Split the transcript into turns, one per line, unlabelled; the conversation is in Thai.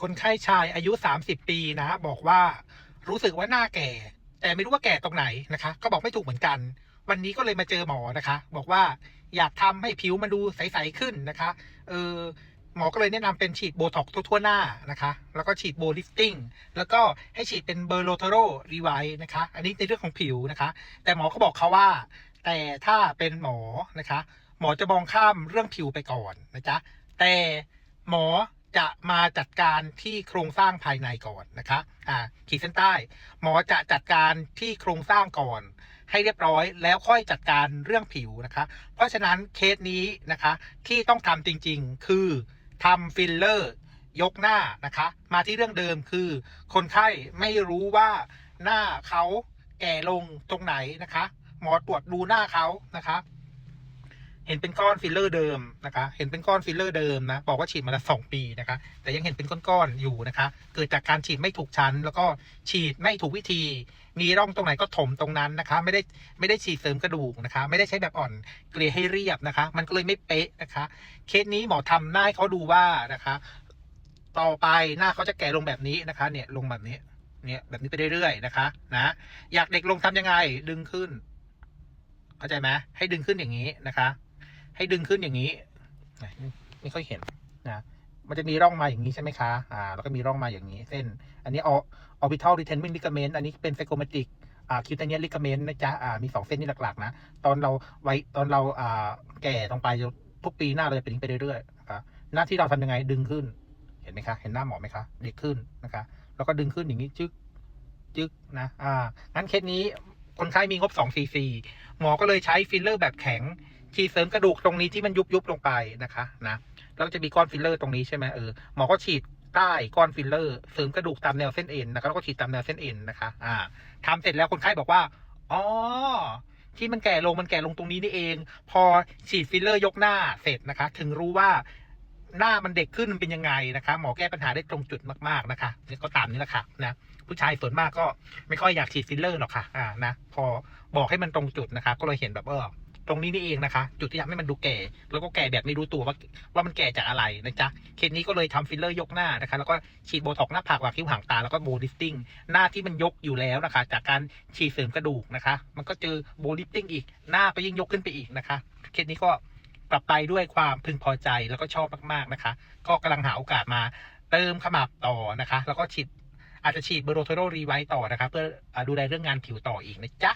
คนไข้ชายอายุ 30 ปีนะ บอกว่ารู้สึกว่าหน้าแก่ แต่ไม่รู้ว่าแก่ตรงไหนนะคะ ก็บอกไม่ถูกเหมือนกัน วันนี้ก็เลยมาเจอหมอนะคะ บอกว่าอยากทำให้ผิวมันดูใสๆขึ้นนะคะเออหมอก็เลยแนะนำเป็นฉีดโบท็อกทั่ว ๆ หน้านะคะ แล้วก็ฉีดโบลิฟติ้ง แล้วก็ให้ฉีดเป็นเบอร์โลเทโรรีไวนะคะ อันนี้ในเรื่องของผิวนะคะ แต่หมอก็บอกเขาว่า แต่ถ้าเป็นหมอนะคะ หมอจะมองข้ามเรื่องผิวไปก่อนนะจ๊ะ แต่หมอ จะมาจัดการที่โครงสร้างภายในก่อนนะคะอ่าขีดเส้นใต้ หมอจะจัดการที่โครงสร้างก่อน ให้เรียบร้อยแล้วค่อยจัดการเรื่องผิวนะคะ เพราะฉะนั้นเคสนี้นะคะที่ต้องทำจริงๆ คือทำฟิลเลอร์ยกหน้านะคะ มาที่เรื่องเดิมคือ คนไข้ไม่รู้ว่าหน้าเขาแก่ลงตรงไหนนะคะ หมอตรวจดูหน้าเขานะคะ เห็นเป็นก้อนฟิลเลอร์เดิมนะคะ เห็นเป็นก้อนฟิลเลอร์เดิมนะ บอกว่าฉีดมาแล้วสองปีนะคะ แต่ยังเห็นเป็นก้อนๆอยู่นะคะ เกิดจากการฉีดไม่ถูกชั้น แล้วก็ฉีดไม่ถูกวิธี มีร่องตรงไหนก็ถมตรงนั้นนะคะ ไม่ได้ไม่ได้ฉีดเสริมกระดูกนะคะ ไม่ได้ใช้แบบอ่อนเกลี่ยให้เรียบนะคะ มันก็เลยไม่เป๊ะนะคะ เคสนี้หมอทำหน้าให้เขาดูว่านะคะ ต่อไปหน้าเขาจะแก่ลงแบบนี้นะคะ เนี่ยลงแบบนี้ เนี่ยแบบนี้ไปเรื่อยๆนะคะ นะ อยากเด็กลงทำยังไง ดึงขึ้น เข้าใจไหมให้ดึงขึ้นอย่างนี้นะคะ ให้ดึงขึ้นอย่างนี้ไม่ค่อยเห็นนะมันจะมีร่องมาอย่างนี้ใช่ไหมคะ อ่า แล้วก็มีร่องมาอย่างนี้ เส้น อันนี้ออ orbital retention ligament อันนี้เป็น zygomatic อ่า cutaneous ligament นะจ๊ะ อ่า มีสองเส้นนี้หลัก ๆ นะ ตอนเราไว้ตอนเรา อ่า แก่ตรงไปทุกปีหน้าเราจะเป็นอย่างนี้ไปเรื่อยๆนะคะหน้าที่เราทำยังไงดึงขึ้น เห็นไหมคะ เห็นหน้าหมอไหมคะ เด็กขึ้นนะคะ แล้วก็ดึงขึ้นอย่างนี้จึ๊ก จึ๊กนะ อ่า งั้นเคสนี้คนไข้มีงบ2 cc หมอก็เลยใช้ฟิลเลอร์แบบแข็ง ฉีดเสริมกระดูกตรงนี้ที่มันยุบยุบลงไปนะคะนะแล้วจะมีก้อนฟิลเลอร์ตรงนี้ใช่ไหมเออหมอก็ฉีดใต้ก้อนฟิลเลอร์เสริมกระดูกตามแนวเส้นเอ็นนะคะแล้วก็ฉีดตามแนวเส้นเอ็นนะคะอ่าทำเสร็จแล้วคนไข้บอกว่าอ๋อที่มันแก่ลงมันแก่ลงตรงนี้นี่เอง พอฉีดฟิลเลอร์ยกหน้าเสร็จนะคะ ถึงรู้ว่าหน้ามันเด็กขึ้นมันเป็นยังไงนะคะ หมอแก้ปัญหาได้ตรงจุดมากๆนะคะนี่ก็ตามนี้แหละค่ะนะผู้ชายส่วนมากก็ไม่ค่อยอยากฉีดฟิลเลอร์หรอกค่ะอ่านะพอบอกให้มันตรงจุดนะคะ ก็เลยเห็นแบบเออ ตรงนี้นี่เองนะคะ จุดที่ทำให้มันดูแก่ แล้วก็แก่แบบไม่รู้ตัวว่าว่ามันแก่จากอะไรนะจ๊ะเคสนี้ก็เลยทำฟิลเลอร์ยกหน้านะคะ แล้วก็ฉีดโบท็อกซ์หน้าผากวางคิ้วหางตาแล้วก็โบลิฟติ้งหน้าที่มันยกอยู่แล้วนะคะ จากการฉีดเสริมกระดูกนะคะ มันก็เจอโบลิฟติ้งอีกหน้าไปยิ่งยกขึ้นไปอีกนะคะเคสนี้ก็กลับไปด้วยความพึงพอใจแล้วก็ชอบมากๆนะคะ ก็กำลังหาโอกาสมาเติมขมับต่อนะคะ แล้วก็ฉีดอาจจะฉีดเบอร์โทโรรีไวต์ต่อนะคะ เพื่ออดูแลเรื่องงานผิวต่ออีกนะจ๊ะ